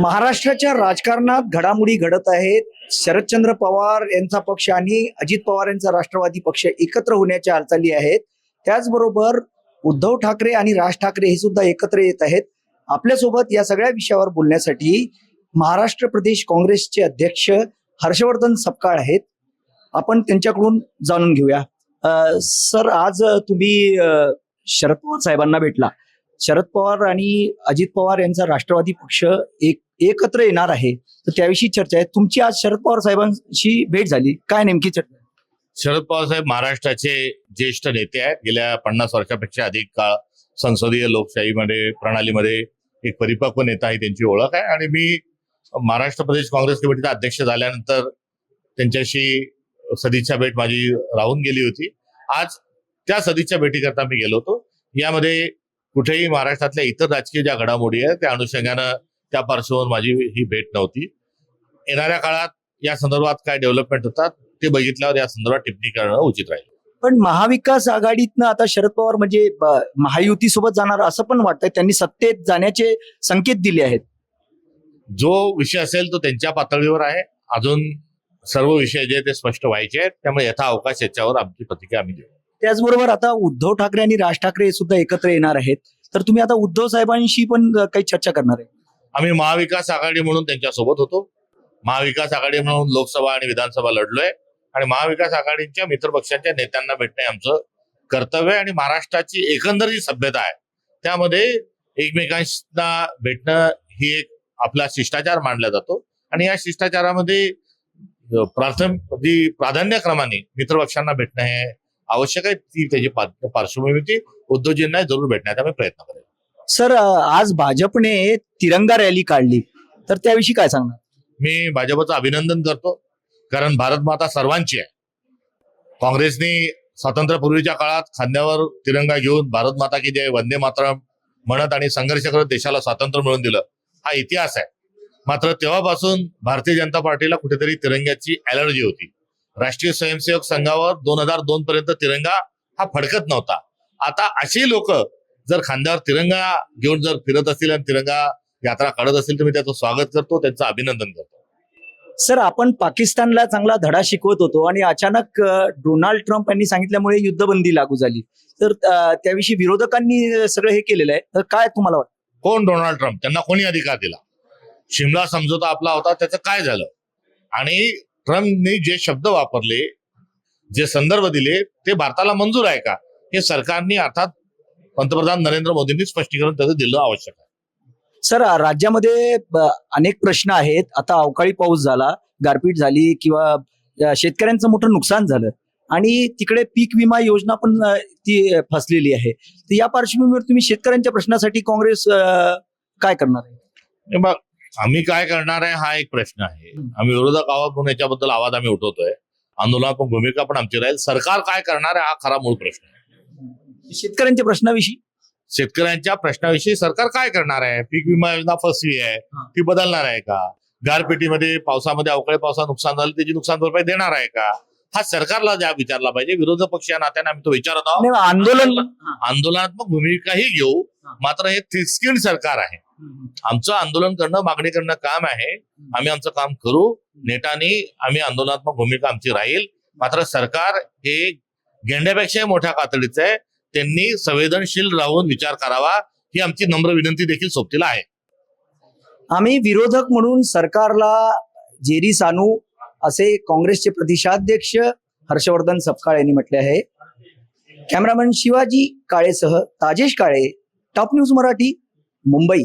महाराष्ट्राच्या राजकारणात घडामोडी घडत आहेत. शरदचंद्र पवार यांचा पक्ष आणि अजित पवार यांचा राष्ट्रवादी पक्ष एकत्र होण्याच्या हालचाली आहेत. त्याचबरोबर उद्धव ठाकरे आणि राज ठाकरे हे सुद्धा एकत्र येत आहेत. आपल्यासोबत या सगळ्या विषयावर बोलण्यासाठी महाराष्ट्र प्रदेश काँग्रेसचे अध्यक्ष हर्षवर्धन सपकाळ आहेत. आपण त्यांच्याकडून जाणून घेऊया. अ, सर आज तुम्ही शरद पवार साहेबांना भेटला. शरद पवार आणि अजित पवार यांचा राष्ट्रवादी पक्ष एक एकत्र येणार आहे तर त्याविषयी चर्चा आहे. तुमची आज शरद पवार साहेबांशी भेट झाली. काय नेमकी चर्चा? शरद पवार साहेब महाराष्ट्राचे ज्येष्ठ नेते आहेत. गेल्या पन्नास वर्षापेक्षा अधिक काळ संसदीय लोकशाहीमध्ये प्रणालीमध्ये एक परिपक्व नेता ही त्यांची ओळख आहे. आणि मी महाराष्ट्र प्रदेश काँग्रेस कमिटीचा अध्यक्ष झाल्यानंतर त्यांच्याशी सदिच्छा भेट माझी राहून गेली होती. आज त्या सदिच्छा भेटीकरता मी गेलो होतो. यामध्ये कुठेही महाराष्ट्रातल्या इतर राजकीय ज्या घडामोडी आहेत त्या अनुषंगानं त्या पार्श्वभूमीवर माझी ही भेट नव्हती. येणाऱ्या काळात या संदर्भात काय डेव्हलपमेंट होतात ते बघितल्यावर या संदर्भात टिप्पणी करणं उचित राहील. पण महाविकास आघाडीतनं आता शरद पवार म्हणजे ब- महायुतीसोबत जाणार असं पण वाटतंय. त्यांनी सत्तेत जाण्याचे संकेत दिले आहेत. जो विषय असेल तो त्यांच्या पातळीवर आहे. अजून सर्व विषय जे ते स्पष्ट व्हायचे आहेत. त्यामुळे यथा अवकाश याच्यावर आमची प्रतिक्रिया आम्ही देऊ. त्याचबरोबर आता उद्धव ठाकरे आणि राज ठाकरे सुद्धा एकत्र येणार आहेत. तर तुम्ही आता उद्धव साहेबांशी पण काही चर्चा करणार आहे? आम्ही महाविकास आघाडी म्हणून त्यांच्यासोबत होतो. महाविकास आघाडी म्हणून लोकसभा आणि विधानसभा लढलोय. आणि महाविकास आघाडीच्या मित्रपक्षांच्या नेत्यांना भेटणे आमचं कर्तव्य आहे. आणि महाराष्ट्राची एकंदर जी सभ्यता आहे. त्यामध्ये एकमेकांना भेटणं ही एक आपला शिष्टाचार मानला जातो. आणि या शिष्टाचारामध्ये प्राथमिक जी प्राधान्यक्रमाने मित्रपक्षांना भेटणं हे आवश्यक आहे ती त्याची पार्श्वभूमी होती. उद्धवजींना जरूर भेटण्याचा आम्ही प्रयत्न करेल सर आज भाजपने तिरंगा रॅली काढली. तर त्याविषयी काय सांगणार? मी भाजपचं अभिनंदन करतो कारण भारत माता सर्वांची आहे. काँग्रेसने स्वातंत्र्यपूर्वीच्या काळात खांद्यावर तिरंगा घेऊन भारत माता की जय वंदे मातरम म्हणत आणि संघर्ष करत देशाला स्वातंत्र्य मिळवून दिलं. हा इतिहास आहे. मात्र तेव्हापासून भारतीय जनता पार्टीला कुठेतरी तिरंग्याची अलर्जी होती. राष्ट्रीय स्वयंसेवक संघावर दोन हजार दोन पर्यंत तिरंगा हा फडकत नव्हता. आता अशी लोक जर खांद्यावर तिरंगा घेऊन जर फिरत असतील आणि तिरंगा यात्रा काढत असतील तर मी त्याचं स्वागत करतो त्यांचं अभिनंदन करतो. सर आपण पाकिस्तानला चांगला धडा शिकवत होतो आणि अचानक डोनाल्ड ट्रम्प यांनी सांगितल्यामुळे युद्धबंदी लागू झाली. तर त्याविषयी विरोधकांनी सगळं हे केलेलं आहे. तर काय तुम्हाला वाटतं? कोण डोनाल्ड ट्रम्प? त्यांना कोणी अधिकार दिला? शिमला समझोता आपला होता त्याचं काय झालं? आणि ट्रम्पने जे शब्द वापरले जे संदर्भ दिले ते भारताला मंजूर आहे का? हे सरकारने अर्थात पंतप्रधान नरेंद्र मोदींनी स्पष्टीकरण त्याचं दिलं आवश्यक आहे. सर राज्यामध्ये अनेक प्रश्न आहेत. आता अवकाळी पाऊस झाला गारपीट झाली किंवा शेतकऱ्यांचं मोठं नुकसान झालं. आणि तिकडे पीक विमा योजना पण ती फसलेली आहे. तर या पार्श्वभूमीवर तुम्ही शेतकऱ्यांच्या प्रश्नासाठी काँग्रेस काय करणार आहे? आम्ही काय करणार आहे हा एक प्रश्न आहे. आम्ही विरोधक आहोत म्हणून याच्याबद्दल आवाज आम्ही उठवतोय. आंदोलनात्मक भूमिका पण आमची राहील. सरकार काय करणार आहे हा खरा मूळ प्रश्न आहे. शेतकऱ्यांच्या प्रश्नाविषयी? शेतकऱ्यांच्या प्रश्नाविषयी सरकार काय करणार आहे? पीक विमा योजना फसवी आहे. ती बदलणार आहे का? गारपिटीमध्ये पावसामध्ये अवकाळी पावसात नुकसान झालं त्याची नुकसान भरपाई देणार आहे का? हा सरकारला ज्या विचारला पाहिजे. विरोधक पक्ष या नात्याने आम्ही तो विचारत आहोत. आंदोलन आंदोलनात्मक भूमिकाही घेऊ. मात्र हे थिस्किन सरकार आहे. आमचं आंदोलन करणं मागणी करणं काम आहे. आम्ही आमचं काम करू. नेटाने आम्ही आंदोलनात्मक भूमिका आमची राहील. मात्र सरकार हे गेंड्यापेक्षाही मोठ्या कातडीचं आहे. त्यांनी संवेदनशील राहून विचार करावा ही आमची नम्र विनंती देखील सोबतीला आहे. आम्ही विरोधक म्हणून सरकारला जेरी सानू असे काँग्रेसचे प्रदेशाध्यक्ष हर्षवर्धन सपकाळ यांनी म्हटले आहे. Cameraman Shivaji काळेसह Tajesh Kale top news Marathi Mumbai.